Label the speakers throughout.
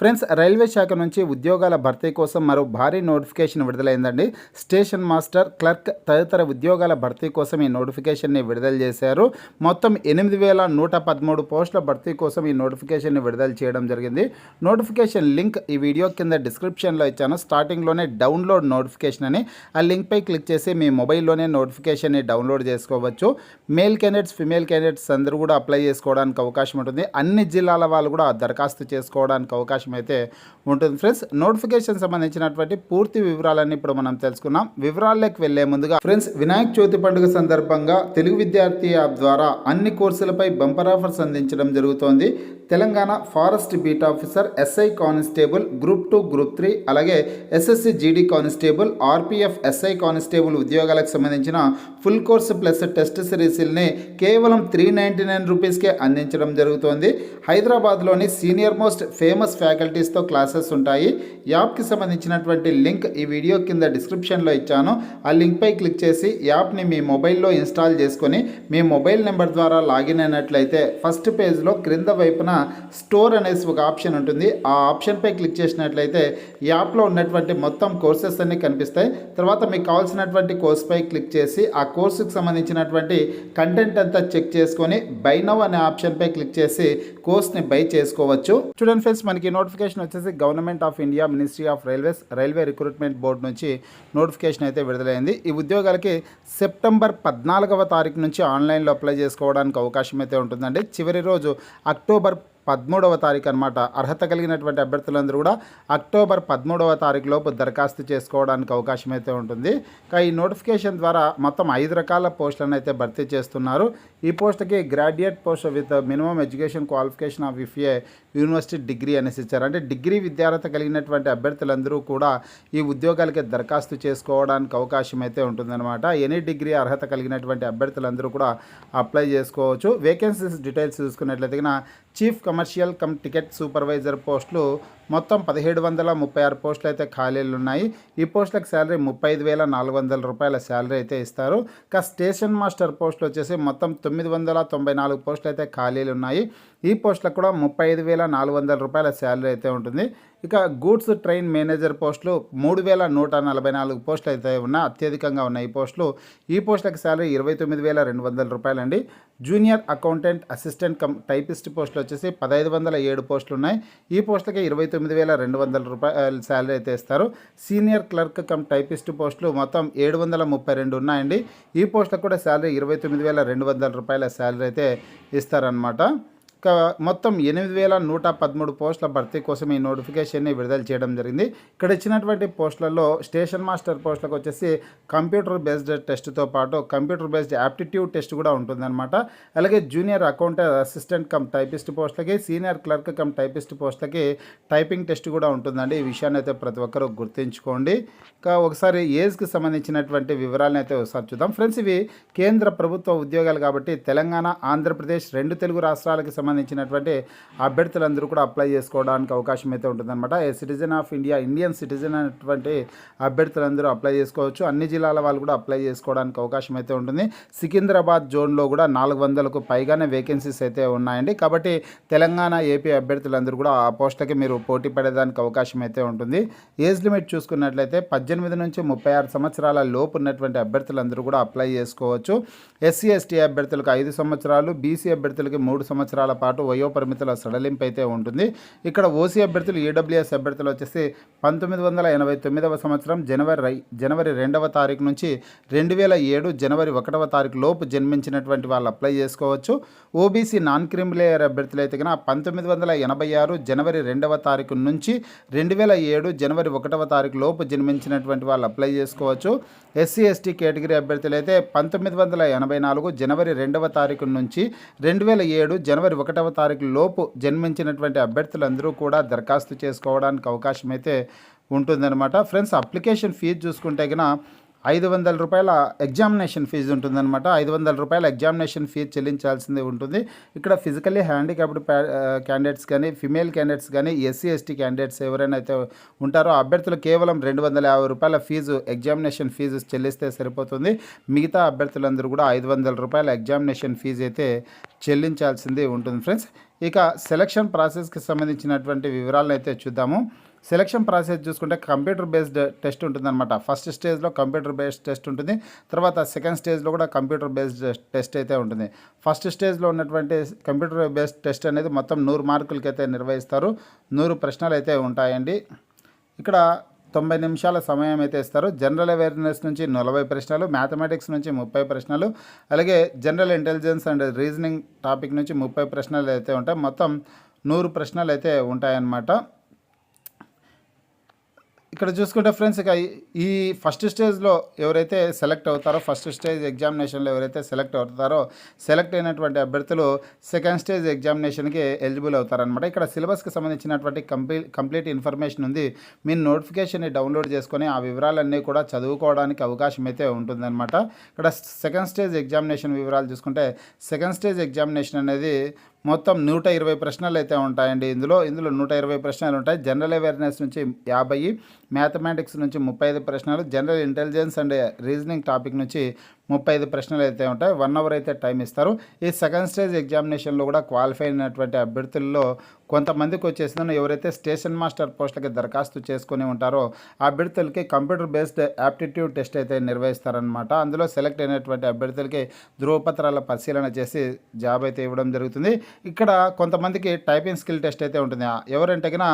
Speaker 1: Friends railway శాఖ నుంచి ఉద్యోగాల భర్తీ కోసం మరో భారీ నోటిఫికేషన్ విడుదలైందండి. స్టేషన్ మాస్టర్ క్లర్క్ తదితర ఉద్యోగాల భర్తీ కోసం ఈ నోటిఫికేషన్ని విడుదల చేశారు. మొత్తం ఎనిమిది వేల నూట పదమూడు పోస్టుల భర్తీ కోసం ఈ నోటిఫికేషన్ని విడుదల చేయడం జరిగింది. నోటిఫికేషన్ లింక్ ఈ వీడియో కింద డిస్క్రిప్షన్లో ఇచ్చాను. స్టార్టింగ్లోనే డౌన్లోడ్ నోటిఫికేషన్ అని ఆ లింక్పై క్లిక్ చేసి మీ మొబైల్లోనే నోటిఫికేషన్ని డౌన్లోడ్ చేసుకోవచ్చు. మేల్ క్యాండిడేట్స్ ఫిమేల్ క్యాండిడేట్స్ అందరూ కూడా అప్లై చేసుకోవడానికి అవకాశం ఉంటుంది. అన్ని జిల్లాల వాళ్ళు కూడా దరఖాస్తు చేసుకోవడానికి అవకాశం అయితే ఉంటుంది ఫ్రెండ్స్. నోటిఫికేషన్ సంబంధించినటువంటి పూర్తి వివరాలన్నీ ఇప్పుడు మనం తెలుసుకున్నాం. వివరాల్లోకి వెళ్ళే ముందుగా ఫ్రెండ్స్ వినాయక చవితి పండుగ సందర్భంగా తెలుగు విద్యార్థి యాప్ ద్వారా అన్ని కోర్సులపై బంపర్ ఆఫర్స్ అందించడం జరుగుతోంది. Telangana forest beat officer SI constable group two group three అలాగే SSC GD constable RPF SI constable ఉద్యోగాలకు సంబంధించిన ఫుల్ కోర్సు ప్లస్ టెస్ట్ సిరీస్ని కేవలం త్రీ నైంటీ నైన్ రూపీస్కే అందించడం జరుగుతోంది. హైదరాబాద్లోని సీనియర్ మోస్ట్ ఫేమస్ ఫ్యాకల్టీస్తో క్లాసెస్ ఉంటాయి. యాప్కి సంబంధించినటువంటి లింక్ ఈ వీడియో కింద డిస్క్రిప్షన్లో ఇచ్చాను. ఆ లింక్పై క్లిక్ చేసి యాప్ని మీ మొబైల్లో ఇన్స్టాల్ చేసుకొని మీ మొబైల్ నెంబర్ ద్వారా లాగిన్ అయినట్లయితే ఫస్ట్ పేజ్లో క్రింద వైపున స్టోర్ అనేసి ఒక ఆప్షన్ ఉంటుంది. ఆ ఆప్షన్పై క్లిక్ చేసినట్లయితే యాప్లో ఉన్నటువంటి మొత్తం కోర్సెస్ అన్నీ కనిపిస్తాయి. తర్వాత మీకు కావాల్సినటువంటి కోర్స్పై క్లిక్ చేసి ఆ కోర్సుకు సంబంధించినటువంటి కంటెంట్ అంతా చెక్ చేసుకొని బై నవ్ అనే ఆప్షన్పై క్లిక్ చేసి కోర్స్ని బై చేసుకోవచ్చు. చూడండి ఫ్రెండ్స్ మనకి నోటిఫికేషన్ వచ్చేసి government of India ministry of railways railway recruitment board నుంచి నోటిఫికేషన్ అయితే విడుదలైంది. ఈ ఉద్యోగాలకి సెప్టెంబర్ పద్నాలుగవ తారీఖు నుంచి ఆన్లైన్లో అప్లై చేసుకోవడానికి అవకాశం అయితే ఉంటుందండి. చివరి రోజు అక్టోబర్ పదమూడవ తారీఖు అనమాట అర్హత కలిగినటువంటి అభ్యర్థులందరూ కూడా అక్టోబర్ పదమూడవ తారీఖు లోపు దరఖాస్తు చేసుకోవడానికి అవకాశం అయితే ఉంటుంది. ఇంకా ఈ నోటిఫికేషన్ ద్వారా మొత్తం ఐదు రకాల పోస్టులను అయితే భర్తీ చేస్తున్నారు. ఈ పోస్ట్కి graduate post with minimum education qualification of if a university degree అనేసి ఇచ్చారు. అంటే డిగ్రీ విద్యార్హత కలిగినటువంటి అభ్యర్థులందరూ కూడా ఈ ఉద్యోగాలకి దరఖాస్తు చేసుకోవడానికి అవకాశం అయితే ఉంటుందన్నమాట. ఎనీ డిగ్రీ అర్హత కలిగినటువంటి అభ్యర్థులందరూ కూడా అప్లై చేసుకోవచ్చు. వేకెన్సీస్ డీటెయిల్స్ చూసుకున్నట్లయితే chief commercial cum ticket supervisor పోస్టులు మొత్తం పదిహేడు వందల ముప్పై ఆరు పోస్టులు అయితే ఖాళీలు ఉన్నాయి ఈ పోస్టులకు శాలరీ ముప్పై ఐదు వేల నాలుగు వందల రూపాయల శాలరీ అయితే ఇస్తారు. ఇంకా స్టేషన్ మాస్టర్ పోస్టులు వచ్చేసి మొత్తం తొమ్మిది వందల తొంభై నాలుగు పోస్టులు అయితే ఖాళీలు ఉన్నాయి ఈ పోస్టులకు కూడా ముప్పై ఐదు వేల నాలుగు వందల రూపాయల శాలరీ అయితే ఉంటుంది. ఇక గూడ్స్ ట్రైన్ మేనేజర్ పోస్టులు మూడు వేల నూట నలభై నాలుగు పోస్టులు అయితే ఉన్నాయి అత్యధికంగా ఉన్నాయి ఈ పోస్టులు ఈ పోస్టులకు శాలరీ ఇరవై తొమ్మిది వేల రెండు వందల రూపాయలండి. Junior accountant assistant cum typist పోస్టులు వచ్చేసి పదహైదు వందల ఏడు పోస్టులు ఉన్నాయి. ఈ పోస్టులకి ఇరవై తొమ్మిది తొమ్మిది వేల రెండు వందల రూపాయలు శాలరీ అయితే ఇస్తారు. సీనియర్ క్లర్క్ కమ్ టైపిస్ట్ పోస్టులు మొత్తం ఏడు వందల ముప్పై రెండు ఉన్నాయండి. ఈ పోస్టులకు కూడా శాలరీ ఇరవై తొమ్మిది వేల రెండు వందల రూపాయల శాలరీ అయితే ఇస్తారనమాట మొత్తం ఎనిమిది వేల నూట పదమూడు పోస్టుల భర్తీ కోసం ఈ నోటిఫికేషన్ని విడుదల చేయడం జరిగింది. ఇక్కడ ఇచ్చినటువంటి పోస్టులలో స్టేషన్ మాస్టర్ పోస్టులకు వచ్చేసి కంప్యూటర్ బేస్డ్ టెస్ట్తో పాటు కంప్యూటర్ బేస్డ్ యాప్టిట్యూడ్ టెస్ట్ కూడా ఉంటుందన్నమాట. అలాగే junior account assistant cum typist పోస్టులకి సీనియర్ క్లర్క్ కమ్ టైపిస్ట్ పోస్టులకి టైపింగ్ టెస్ట్ కూడా ఉంటుందండి. ఈ విషయాన్ని అయితే ప్రతి ఒక్కరూ గుర్తుంచుకోండి. ఇంకా ఒకసారి ఏజ్కి సంబంధించినటువంటి వివరాలను అయితే ఒకసారి చూద్దాం. ఫ్రెండ్స్ ఇవి కేంద్ర ప్రభుత్వ ఉద్యోగాలు కాబట్టి తెలంగాణ ఆంధ్రప్రదేశ్ రెండు తెలుగు రాష్ట్రాలకి సంబంధించినటువంటి అభ్యర్థులందరూ కూడా అప్లై చేసుకోవడానికి అవకాశం అయితే ఉంటుందన్నమాట. A citizen of India Indian citizen అనేటువంటి అభ్యర్థులందరూ అప్లై చేసుకోవచ్చు. అన్ని జిల్లాల వాళ్ళు కూడా అప్లై చేసుకోవడానికి అవకాశం అయితే ఉంటుంది. సికింద్రాబాద్ జోన్లో కూడా నాలుగు వందలకు పైగానే వేకెన్సీస్ అయితే ఉన్నాయండి. కాబట్టి తెలంగాణ ఏపీ అభ్యర్థులందరూ కూడా ఆ పోస్టుకి మీరు పోటీ పడేదానికి అవకాశం అయితే ఉంటుంది. ఏజ్ లిమిట్ చూసుకున్నట్లయితే పద్దెనిమిది నుంచి ముప్పై ఆరు సంవత్సరాల లోపు ఉన్నటువంటి అభ్యర్థులందరూ కూడా అప్లై చేసుకోవచ్చు. ఎస్సీ ఎస్టీ అభ్యర్థులకు ఐదు సంవత్సరాలు బీసీ అభ్యర్థులకి మూడు సంవత్సరాల పాటు వయో పరిమితుల సడలింపు అయితే ఉంటుంది. ఇక్కడ ఓసీ అభ్యర్థులు ఈడబ్ల్యూఎస్ అభ్యర్థులు వచ్చేసి పంతొమ్మిది వందల ఎనభై తొమ్మిదవ సంవత్సరం జనవరి జనవరి రెండవ తారీఖు నుంచి రెండు వేల ఏడు జనవరి ఒకటవ తారీఖు లోపు జన్మించినటువంటి వాళ్ళు అప్లై చేసుకోవచ్చు. ఓబీసీ నాన్ క్రిమిలేయర్ అభ్యర్థులు అయితే కనుక పంతొమ్మిది వందల ఎనభై ఆరు జనవరి రెండవ తారీఖు నుంచి రెండు వేల ఏడు జనవరి ఒకటవ తారీఖు లోపు జన్మించినటువంటి వాళ్ళు అప్లై చేసుకోవచ్చు. ఎస్సీ ఎస్టీ కేటగిరీ అభ్యర్థులు అయితే పంతొమ్మిది వందల ఎనభై నాలుగు జనవరి రెండవ తారీఖు నుంచి రెండు వేల ఏడు జనవరి ఒకటవ తారీఖు లోపు జన్మించినటువంటి అభ్యర్థులందరూ కూడా దరఖాస్తు చేసుకోవడానికి అవకాశం అయితే ఉంటుందన్నమాట. ఫ్రెండ్స్ అప్లికేషన్ ఫీజు చూసుకుంటే కనుక ఐదు వందల రూపాయల ఎగ్జామినేషన్ ఫీజు ఉంటుందన్నమాట. ఐదు వందల రూపాయల ఎగ్జామినేషన్ ఫీజు చెల్లించాల్సింది ఉంటుంది. ఇక్కడ ఫిజికల్లీ హ్యాండిక్యాప్డ్ క్యాండిడేట్స్ కానీ ఫిమేల్ క్యాండిడేట్స్ కానీ ఎస్సీ ఎస్టీ క్యాండిడేట్స్ ఎవరైనా అయితే ఉంటారో అభ్యర్థులు కేవలం రెండు వందల యాభై రూపాయల ఫీజు ఎగ్జామినేషన్ ఫీజు చెల్లిస్తే సరిపోతుంది. మిగతా అభ్యర్థులందరూ కూడా ఐదు వందల రూపాయల ఎగ్జామినేషన్ ఫీజు అయితే చెల్లించాల్సింది ఉంటుంది. ఫ్రెండ్స్ ఇక సెలక్షన్ ప్రాసెస్కి సంబంధించినటువంటి వివరాలను అయితే చూద్దాము. సెలక్షన్ ప్రాసెస్ చూసుకుంటే కంప్యూటర్ బేస్డ్ టెస్ట్ ఉంటుందన్నమాట. ఫస్ట్ స్టేజ్లో కంప్యూటర్ బేస్డ్ టెస్ట్ ఉంటుంది. తర్వాత సెకండ్ స్టేజ్లో కూడా కంప్యూటర్ బేస్డ్ టెస్ట్ అయితే ఉంటుంది. ఫస్ట్ స్టేజ్లో ఉన్నటువంటి కంప్యూటర్ బేస్డ్ టెస్ట్ అనేది మొత్తం నూరు మార్కులకి అయితే నిర్వహిస్తారు. నూరు ప్రశ్నలు అయితే ఉంటాయండి. ఇక్కడ తొంభై నిమిషాల సమయం అయితే ఇస్తారు. జనరల్ అవేర్నెస్ నుంచి నలభై ప్రశ్నలు మ్యాథమెటిక్స్ నుంచి ముప్పై ప్రశ్నలు అలాగే general intelligence and reasoning topic నుంచి ముప్పై ప్రశ్నలు అయితే ఉంటాయి. మొత్తం నూరు ప్రశ్నలు అయితే ఉంటాయన్నమాట. ఇక్కడ చూసుకుంటే ఫ్రెండ్స్ ఇక ఈ- ఫస్ట్ స్టేజ్లో ఎవరైతే సెలెక్ట్ అవుతారో ఫస్ట్ స్టేజ్ ఎగ్జామినేషన్లో ఎవరైతే సెలెక్ట్ అవుతారో సెలెక్ట్ అయినటువంటి అభ్యర్థులు సెకండ్ స్టేజ్ ఎగ్జామినేషన్కి ఎలిజిబుల్ అవుతారనమాట ఇక్కడ సిలబస్కి సంబంధించినటువంటి కంప్లీట్ కంప్లీట్ ఇన్ఫర్మేషన్ ఉంది. మీరు నోటిఫికేషన్ని డౌన్లోడ్ చేసుకొని ఆ వివరాలన్నీ కూడా చదువుకోవడానికి అవకాశం అయితే ఉంటుందన్నమాట. ఇక్కడ సెకండ్ స్టేజ్ ఎగ్జామినేషన్ వివరాలు చూసుకుంటే సెకండ్ స్టేజ్ ఎగ్జామినేషన్ అనేది మొత్తం నూట ఇరవై ప్రశ్నలు అయితే ఉంటాయండి ఇందులో. ఇందులో నూట ఇరవై ప్రశ్నలు ఉంటాయి. జనరల్ అవేర్నెస్ నుంచి యాభై మ్యాథమెటిక్స్ నుంచి ముప్పై ఐదు ప్రశ్నలు general intelligence and reasoning topic నుంచి ముప్పై ఐదు ప్రశ్నలు అయితే ఉంటాయి. వన్ అవర్ అయితే టైం ఇస్తారు. ఈ సెకండ్ స్టేజ్ ఎగ్జామినేషన్లో కూడా క్వాలిఫై అయినటువంటి అభ్యర్థుల్లో కొంతమందికి వచ్చేసిందని ఎవరైతే స్టేషన్ మాస్టర్ పోస్టులకి దరఖాస్తు చేసుకుని ఉంటారో ఆ అభ్యర్థులకి కంప్యూటర్ బేస్డ్ యాప్టిట్యూడ్ టెస్ట్ అయితే నిర్వహిస్తారనమాట అందులో సెలెక్ట్ అయినటువంటి అభ్యర్థులకి ధృవపత్రాల పరిశీలన చేసి జాబ్ అయితే ఇవ్వడం జరుగుతుంది. ఇక్కడ కొంతమందికి టైపింగ్ స్కిల్ టెస్ట్ అయితే ఉంటుంది. ఎవరంటే కన్నా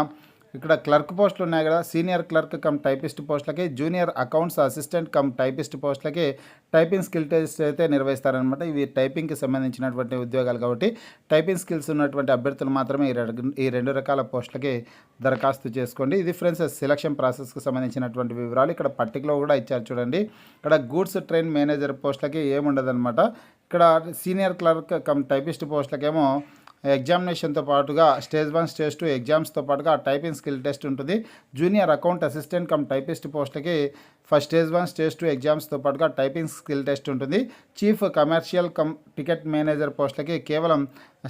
Speaker 1: ఇక్కడ క్లర్క్ పోస్టులు ఉన్నాయి కదా సీనియర్ క్లర్క్ కమ్ టైపిస్ట్ పోస్టులకి junior accounts assistant cum typist పోస్టులకి టైపింగ్ స్కిల్ టెస్ట్ అయితే నిర్వహిస్తారనమాట ఇవి టైపింగ్కి సంబంధించినటువంటి ఉద్యోగాలు కాబట్టి టైపింగ్ స్కిల్స్ ఉన్నటువంటి అభ్యర్థులు మాత్రమే ఈ రెండు రకాల పోస్టులకి దరఖాస్తు చేసుకోండి. ఇది ఫ్రెండ్స్ సెలక్షన్ ప్రాసెస్కి సంబంధించినటువంటి వివరాలు. ఇక్కడ పట్టికలో కూడా ఇచ్చారు చూడండి. ఇక్కడ గూడ్స్ ట్రైన్ మేనేజర్ పోస్టులకి ఏముండదనమాట ఇక్కడ సీనియర్ క్లర్క్ కమ్ టైపిస్ట్ పోస్టులకేమో ఎగ్జామినేషన్తో పాటుగా స్టేజ్ వన్ స్టేజ్ టూ ఎగ్జామ్స్తో పాటుగా టైపింగ్ స్కిల్ టెస్ట్ ఉంటుంది. Junior account assistant cum typist పోస్ట్కి first stage one stage two ఎగ్జామ్స్తో పాటుగా టైపింగ్ స్కిల్ టెస్ట్ ఉంటుంది. Chief commercial cum ticket manager పోస్టులకి కేవలం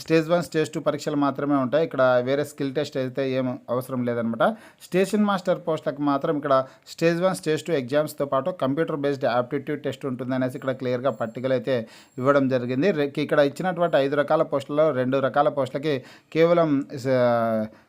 Speaker 1: స్టేజ్ వన్ స్టేజ్ టూ పరీక్షలు మాత్రమే ఉంటాయి. ఇక్కడ వేరే స్కిల్ టెస్ట్ అయితే ఏం అవసరం లేదనమాట స్టేషన్ మాస్టర్ పోస్టులకు మాత్రం ఇక్కడ స్టేజ్ వన్ స్టేజ్ టూ ఎగ్జామ్స్తో పాటు కంప్యూటర్ బేస్డ్ యాప్టిట్యూడ్ టెస్ట్ ఉంటుంది అనేసి ఇక్కడ క్లియర్గా పట్టికలు అయితే ఇవ్వడం జరిగింది. ఇక్కడ ఇచ్చినటువంటి ఐదు రకాల పోస్టులలో రెండు రకాల పోస్టులకి కేవలం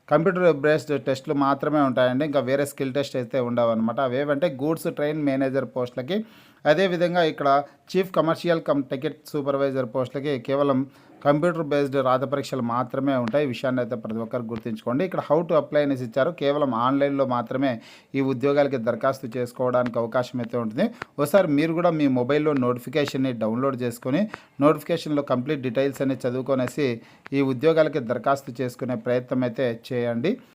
Speaker 1: కంప్యూటర్ బేస్డ్ టెస్టులు మాత్రమే ఉంటాయండి. ఇంకా వేరే స్కిల్ టెస్ట్ అయితే ఉండవు అనమాట అవేవంటే గూడ్స్ ట్రైన్ మేనేజర్ పోస్టులకి అదేవిధంగా ఇక్కడ chief commercial cum ticket supervisor పోస్టులకి కేవలం కంప్యూటర్ బేస్డ్ రాత పరీక్షలు మాత్రమే ఉంటాయి. ఈ విషయాన్ని అయితే ప్రతి ఒక్కరు గుర్తుంచుకోండి. ఇక్కడ హౌ టు అప్లై అనేసి ఇచ్చారు. కేవలం ఆన్లైన్లో మాత్రమే ఈ ఉద్యోగాలకి దరఖాస్తు చేసుకోవడానికి అవకాశం అయితే ఉంటుంది. ఒకసారి మీరు కూడా మీ మొబైల్లో నోటిఫికేషన్ని డౌన్లోడ్ చేసుకొని నోటిఫికేషన్లో కంప్లీట్ డీటెయిల్స్ అనేది చదువుకొనేసి ఈ ఉద్యోగాలకి దరఖాస్తు చేసుకునే ప్రయత్నం అయితే చేయండి.